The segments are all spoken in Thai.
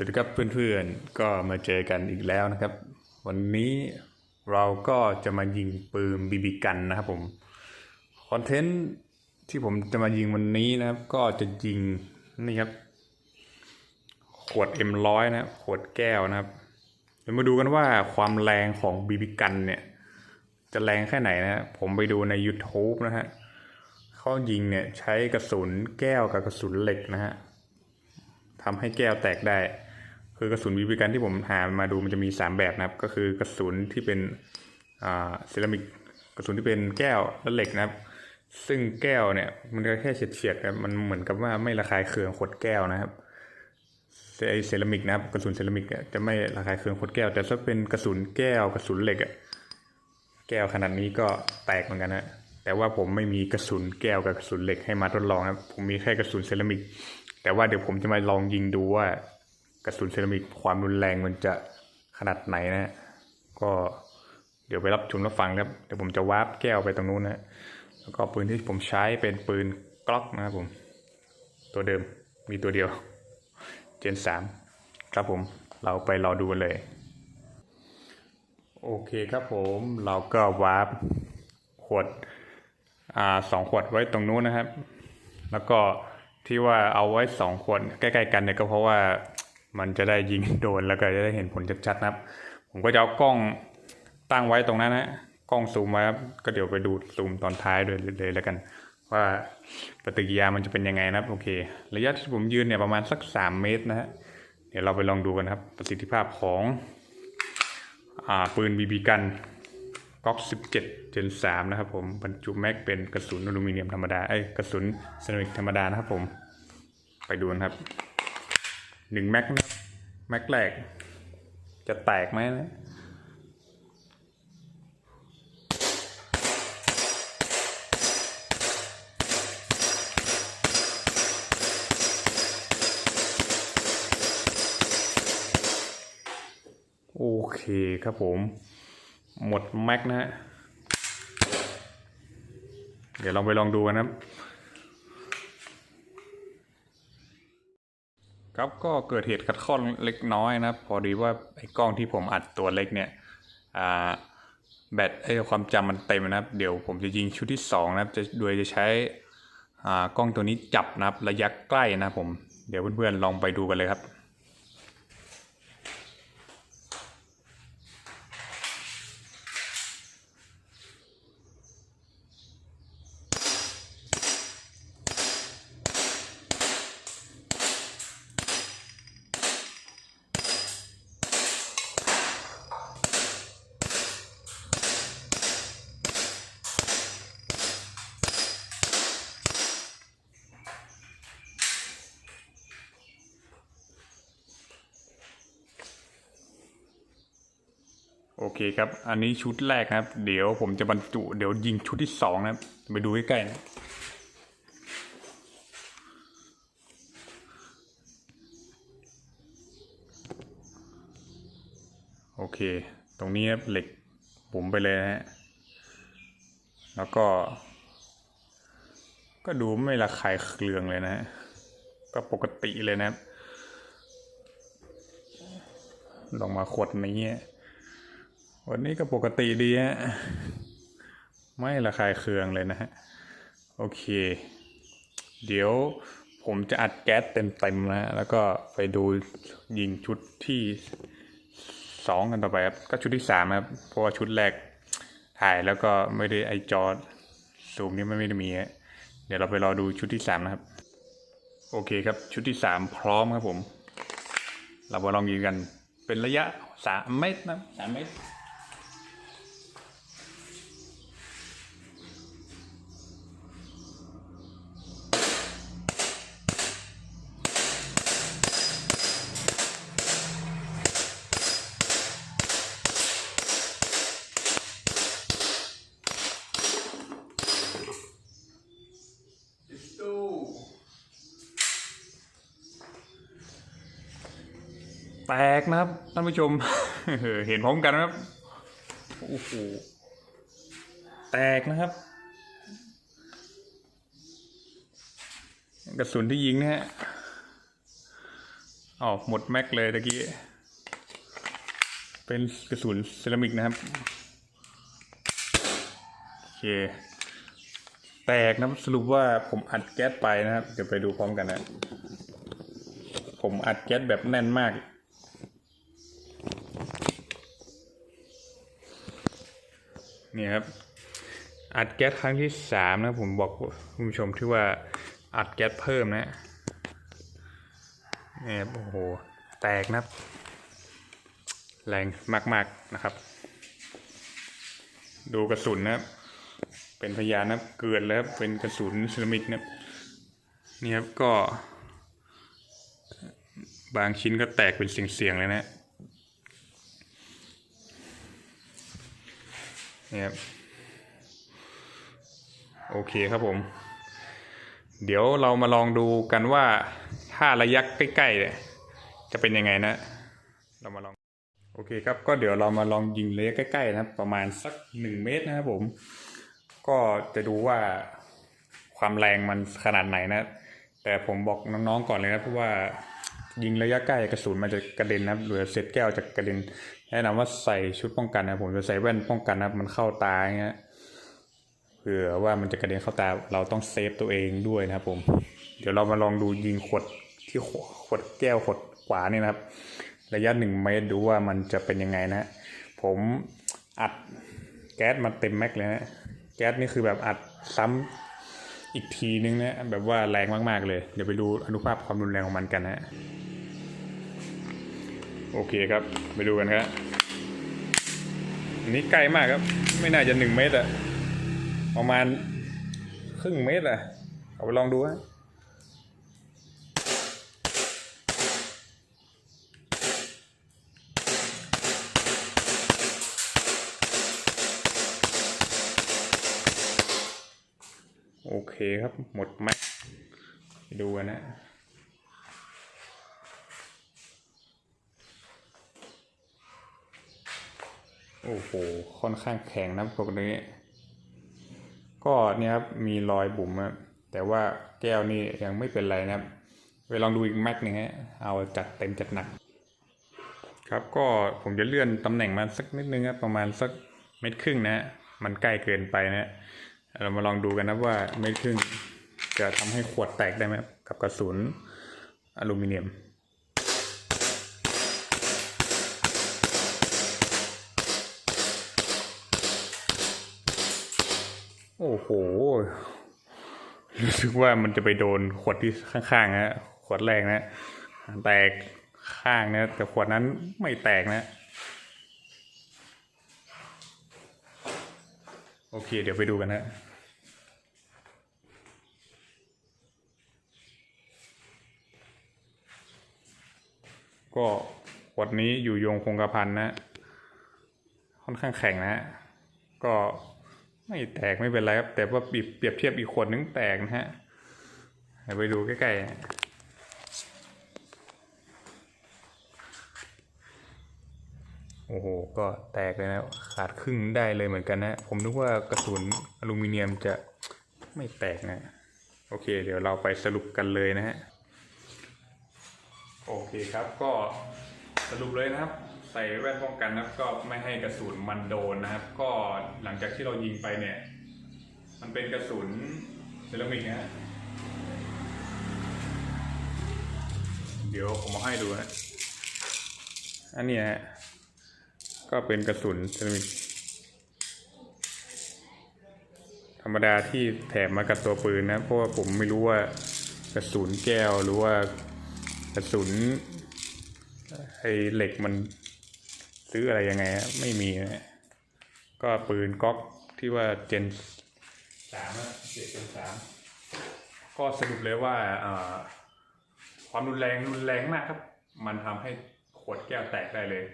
วัสดีครับเพื่อนๆ ก็มาเจอกันอีกแล้วนะครับ วันนี้เราก็จะมายิงปืนบีบีกันนะครับผมคอนเทนต์ที่ผมจะมายิงวันนี้นะครับ ก็จะยิงนี่ครับ ขวด M100 นะขวดแก้วนะครับเดี๋ยวมาดูกันว่าความแรงของบีบีกันเนี่ย จะแรงแค่ไหนนะฮะผมไปดูใน YouTube นะฮะเขายิงเนี่ยใช้กระสุนแก้วกับกระสุนเหล็กนะฮะทำให้แก้วแตกได้ คือกระสุนบีบีกันที่ผมหามาดูมันจะมี3แบบนะครับ ก็คือกระสุนที่เป็นอ่าเซรามิกกระสุนที่เป็นแก้วและเหล็กนะครับ ซึ่งแก้วเนี่ยมันก็แค่เฉียดๆครับมันเหมือนกับว่าไม่ระคายเคืองขวดแก้วนะครับไอเซรามิกนะครับกระสุนเซรามิกจะไม่ระคายเคืองขวดแก้ว แต่ถ้าเป็นกระสุนแก้วกระสุนเหล็กอะแก้วขนาดนี้ก็แตกเหมือนกันนะแต่ว่าผมไม่มีกระสุนแก้วกับกระสุนเหล็กให้มาทดลองครับผมมีแค่กระสุนเซรามิก แต่ว่าเดี๋ยวผมจะมาลองยิงดูว่า ระสุนเซรามิกความรุนแรงมันจะขนาดไหนนะ ก็เดี๋ยวไปรับชมรับฟังนะครับ เดี๋ยวผมจะวาร์ปแก้วไปตรงนู้นนะแล้วก็ปืนที่ผมใช้เป็นปืนกล็อกนะครับผม ตัวเดิมมีตัวเดียว เจนสามครับผมเราไปรอดูกันเลย โอเคครับผมเราก็วาร์ปขวดอ่าสองขวดไว้ตรงนู้นนะครับ แล้วก็ที่ว่าเอาไว้สองขวดใกล้ ๆ กันเนี่ยก็เพราะว่า มันจะได้ยิงโดนแล้วก็จะได้เห็นผลชัดๆนะครับ ผมก็จะเอากล้องตั้งไว้ตรงนั้นนะกล้องซูมไว้ครับก็เดี๋ยวไปดูซูมตอนท้ายด้วยเลยแล้วกัน ว่าปฏิกิริยามันจะเป็นยังไงนะครับโอเค ระยะที่ผมยืนเนี่ยประมาณสัก3เมตรนะฮะเดี๋ยวเราไปลองดูกันครับ ประสิทธิภาพของอ่าปืนบีบีกันก๊อก17 Gen 3นะครับผมบรรจุแม็กเป็นกระสุนอลูมิเนียมธรรมดาไอ้กระสุนเซรามิกธรรมดานะครับผมไปดูนะครับ หนึ่งแม็กนะแม็กแรก จะแตกไหมนะโอเคครับผม หมดแม็กนะฮะเดี๋ยวลองไปลองดูกันนะครับ ครับก็เกิดเหตุขัดข้องเล็กน้อยนะพอดีว่าไอ้กล้องที่ผมอัดตัวเล็กเนี่ยแบตไอ้ความจำมันเต็มนะครับ เดี๋ยวผมจะยิงชุดที่สองนะครับจะโดยจะใช้กล้องตัวนี้จับนะครับระยะใกล้นะผม เดี๋ยวเพื่อนๆลองไปดูกันเลยครับ โอเคครับ อันนี้ชุดแรกนะครับ เดี๋ยวผมจะบรรจุ เดี๋ยวยิงชุดที่สองนะครับไปดูใกล้ๆนะโอเค ตรงนี้ครับเหล็กบุ๋มไปเลยนะฮะ แล้วก็ ก็ดูไม่ระคายเคืองเลยนะฮะ ก็ปกติเลยนะครับ ลองมาขวดนี้ วันนี้ก็ปกติดีฮะ ไม่ระคายเคืองเลยนะฮะ โอเค เดี๋ยวผมจะอัดแก๊สเต็มๆนะแล้วก็ไปดูยิงชุดที่สองกันต่อไปครับ ก็ชุดที่สามครับ เพราะว่าชุดแรกถ่ายแล้วก็ไม่ได้ไอจอซูมนี่ไม่ได้มีฮะเดี๋ยวเราไปรอดูชุดที่สามนะครับ โอเคครับ ชุดที่สามพร้อมครับผม เรามาลองยิงกัน เป็นระยะสามเมตรนะสามเมตร กนะครับท่านผู้ชม เห็นพร้อมกันนะครับโอ้โหแตกนะครับ กระสุนที่ยิงนะฮะอ๋อหมดแม็กเลยตะกี้ เป็นกระสุนเซรามิกนะครับ โอเค แตกนะครับสรุปว่าผมอัดแก๊สไปนะครับ เดี๋ยวไปดูพร้อมกันนะ ผมอัดแก๊สแบบแน่นมาก นี่ครับอัดแก๊สครั้งที่สามนะผมบอกคุณผู้ชมที่ว่าอัดแก๊สเพิ่มนะนี่ครับโอ้โหแตกนะแรงมาก ๆนะครับ ดูกระสุนนะครับ เป็นพยานนะเกิดแล้วเป็นกระสุนเซรามิกนะนี่ครับก็ บางชิ้นก็แตกเป็นเสียงๆเลยนะ นี่ครับโอเคครับผม เดี๋ยวเรามาลองดูกันว่าถ้าระยะใกล้ๆเนี่ยจะเป็นยังไงนะ เรามาลอง โอเคครับ ก็เดี๋ยวเรามาลองยิงระยะใกล้ๆนะครับ ประมาณสักหนึ่งเมตรนะครับผม ก็จะดูว่าความแรงมันขนาดไหนนะ แต่ผมบอกน้องๆก่อนเลยนะเพราะว่า ยิงระยะใกล้กระสุนมันจะกระเด็นนะครับหรือเศษแก้วจะกระเด็นแนะนำว่าใส่ชุดป้องกันนะผมจะใส่แว่นป้องกันนะมันเข้าตาอย่างเงี้ยเผื่อว่ามันจะกระเด็นเข้าตาเราต้องเซฟตัวเองด้วยนะครับผม เดี๋ยวเรามาลองดูยิงขวดที่ขวดแก้วขวดขวานี่นะครับ ระยะหนึ่งเมตรดูว่ามันจะเป็นยังไงนะ ผมอัดแก๊สมาเต็มแม็กเลยนะแก๊สนี่คือแบบอัดซ้ำอีกทีนึงนะแบบว่าแรงมากๆเลย เดี๋ยวไปดูอนุภาพความรุนแรงของมันกันนะ โอเคครับไปดูกันครับอันนี้ใกล้มากครับ ไม่น่าจะหนึ่งเมตรอะประมาณครึ่งเมตรอะเอาไปลองดูฮะโอเคครับ หมดแม็กไปดูกันนะ โอ้โห ค่อนข้างแข็งนะพวกนี้ ก็เนี่ยครับ มีรอยบุ๋มครับแต่ว่าแก้วนี่ยังไม่เป็นไรนะครับ ไปลองดูอีกแม็กหนึงฮะ เอาจัดเต็มจัดหนัก ครับ ก็ผมจะเลื่อนตำแหน่งมาสักนิดนึงครับ ประมาณสักเม็ดครึ่งนะฮะ มันใกล้เกินไปนะฮะ เรามาลองดูกันนะว่าเม็ดครึ่งจะทำให้ขวดแตกได้ไหมกับกระสุนอลูมิเนียม โอ้โห รู้สึกว่ามันจะไปโดนขวดที่ข้างๆนะขวดแรกนะ แตกข้างนะแต่ขวดนั้นไม่แตกนะ โอเค เดี๋ยวไปดูกันนะก็ขวดนี้อยู่ยงคงกระพันนะ ค่อนข้างแข็งนะ ก็ ไม่แตกไม่เป็นไรครับ แต่ว่าเปรียบเทียบอีกขวดนึงแตกนะฮะไปดูใกล้ๆ โอ้โห ก็แตกเลยนะ ขาดครึ่งได้เลยเหมือนกันนะ ผมนึกว่ากระสุนอลูมิเนียมจะไม่แตกนะ โอเค เดี๋ยวเราไปสรุปกันเลยนะฮะ โอเคครับ ก็สรุปเลยนะครับ ใส่แว่นป้องกันนะครับ ก็ไม่ให้กระสุนมันโดนนะครับ ก็หลังจากที่เรายิงไปเนี่ย มันเป็นกระสุนเซรามิกนะเดี๋ยวผมมาให้ดูนะอันนี้ฮะก็เป็นกระสุนเซรามิกธรรมดาที่แถมมากับตัวปืนนะ เพราะว่าผมไม่รู้ว่ากระสุนแก้วหรือว่ากระสุนไอเหล็กมัน ซื้ออะไรยังไงไม่มีนะก็ปืนก๊อกที่ว่าเจนสามอะเจ็ดเจนสามก็สรุปเลยว่าความรุนแรงรุนแรงมากครับ มันทำให้ขวดแก้วแตกได้เลย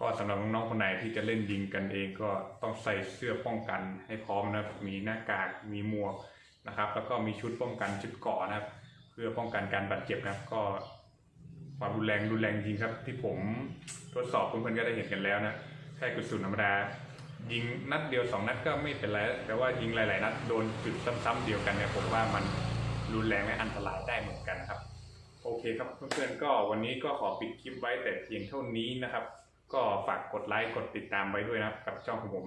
ก็สำหรับน้องๆคนไหนที่จะเล่นยิงกันเองก็ต้องใส่เสื้อป้องกันให้พร้อมนะมีหน้ากากมีหมวกนะครับ แล้วก็มีชุดป้องกันชุดเกาะนะครับ เพื่อป้องกันการบาดเจ็บนะครับก็ ความรุนแรงรุนแรงจริงครับ ที่ผมทดสอบเพื่อนๆก็ได้เห็นกันแล้วนะแค่กระสุนธรรมดา ยิงนัดเดียวสองนัดก็ไม่เป็นไรแต่ว่ายิงหลาย ๆ นัดโดนจุดซ้ำๆเดียวกันเนี่ยผมว่ามันรุนแรงและอันตรายได้เหมือนกันครับ โอเคครับเพื่อนๆก็วันนี้ก็ขอปิดคลิปไว้แต่เพียงเท่านี้นะครับ ก็ฝากกดไลค์กดติดตามไว้ด้วยนะครับกับช่องของผม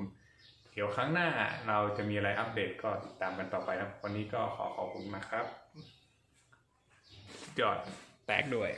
เดี๋ยวครั้งหน้าเราจะมีอะไรอัปเดตก็ติดตามกันต่อไปครับ วันนี้ก็ขอขอบคุณมากครับยอด แตกด้วย